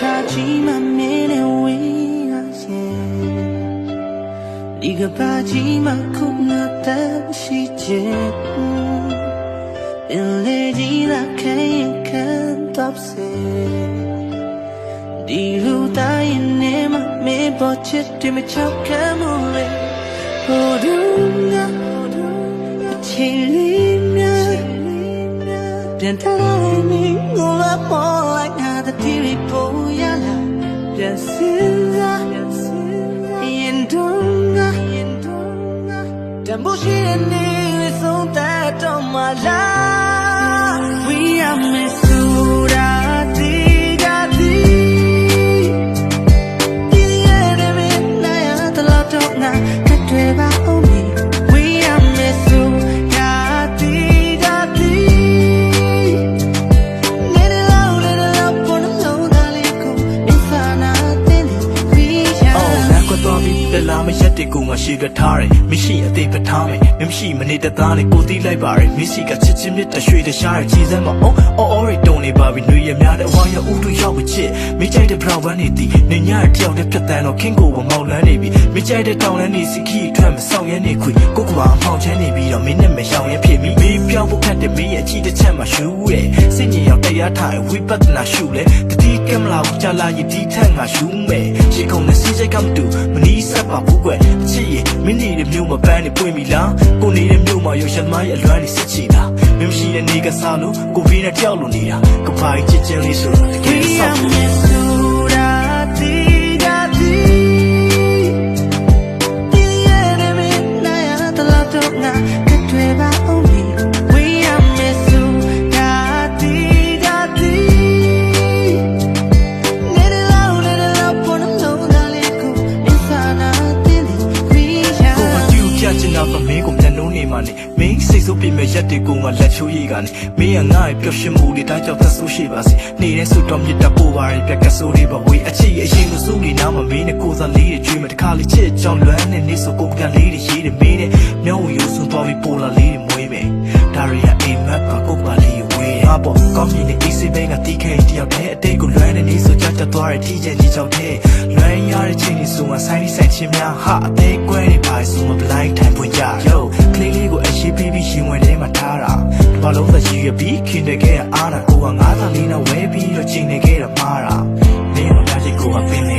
ပါကြီးမမင်းနဲ့ဝေးရရဲ့ဒီကပါကြီးမခုနတမ်းရှိချက်အင်းလေကြီးလာခဲရင်ခံတော့စေဒီလူတိုင်းနဲ့မမေပေါ်ချစ်တယ်မချောက် ခံမှုလေဟိုဒူငါအချိန်လေးများပြန်ထားလိုက်နေငိုလာပေါ်လိုက်ငါတတိရီပေါ်ရလာပြန်စင်စားရင်တုံးငါရင်တုံးငါတမိုးရှိတဲ့နေဆုံးတဲ့တော့မလာ We are Missouri သွားပြီးတလားမရက်တဲ့ကိုငါရှိကထားတယ်မရှိအသေးပထားမယ်မရှိမနေတသားနဲ့ကိုတီးလိုက်ပါရယ်မစီကချစ်ချင်းမြတ်တရွှေတရှားရခြေစမ်းမအောင်အော်အော်ရီတုံနေပါပြီနှွေရများတဲ့ဝါရဥတူရောက်ချစ်မိကြိုက်တဲ့ဘရောင်ဝမ်းနေသည်နေညတယောက်တည်းဖြတ်တန်းတော့ခင်းကိုမောက်လန်းနေပြီမိကြိုက်တဲ့တောင်လန်းနေစီခီထွက်မဆောင်ရဲနေခွေကိုကွာအဖောင်ချမ်းနေပြီးတော့မင်းနဲ့မရှောင်ရဲဖြစ်မိမိပြောင်းဖို့ခတ်တဲ့မင်းရဲ့အချီတစ်ချက်မှရှူရဲစိတ်ညစ်ရောက်တရားထားဝိပဿနာရှုလဲတတိကမလာဘူးကြလာရင်ဒီထက်ငါရှူမယ်ရှေ့ကုန်နဲ့စီးစိတ်ကမတူမနီးဆက်ပါဘူးကွယ်အချစ်ရဲ့မင်းနေတဲ့မြို့မှာပန်းနေပွင့်ပြီလားကိုနေတဲ့မြို့မှာရုပ်ရှင်မရဲ့အလွမ်းနေစစ်ချီလားမင်းရှိတဲ့နေကစားလို့ကိုဗီနဲ့တယောက်လိုနေတာကပိုင်ချစ်ချင်းလေးဆိုတော့တကယ် We ဆော are က် နှာနေမှနေမင်းစိတ်ဆိုးပြမဲ့ရက်တွေကိုငါလက်ချိုးရည်ကနေမင်းကငါ့ရဲ့ပျော်ရွှင်မှုတွေတိုင်းကြောင့်သက်ဆိုးရှိပါစေနေတဲ့ဆူတော်မြတ်တပို့ပါရဲ့ပြက်ကဆိုးတွေပါဝေးအချစ်အရင်ကစိုးနေနားမမင်းနဲ့ကိုစားလေးတွေကျွေးမတခါလေးချစ်ကြောင်လွမ်းနေနေဆိုကိုပြန်လေးတွေရေးတယ်မင်းနဲ့မျောဝရိုးစွန်းသွားပြီးပိုလာလေးတွေမွေးမယ်ဒါရီယာအိမ်မက်ကကိုပါလေးဝေးအပေါ်ကောင်းမြင်တဲ့ easy ဘင်းကတီးခဲတယောက်တည်းအတိတ်ကိုလွမ်းနေနေဆိုကြကြသွားတဲ့ထီးချင်ကြီးကြောင့်တဲ့လွမ်းရတဲ့ချိန်ကြီးဆိုမှဆိုင်ဒီဆိုင်ချင်းများဟာအသေးကွဲ ရှိပေးပြီးရှင်ဝင်ထဲမှာထားတာဒီဘာလုံးသက်ရည်ရပြီးခင်တဲ့ကဲအားနာကိုကငါးသာလေးနဲ့ဝဲပြီးတော့ချိန်နေခဲ့တာမှားတာမင်းတို့ညချစ်ကိုကပင်နေ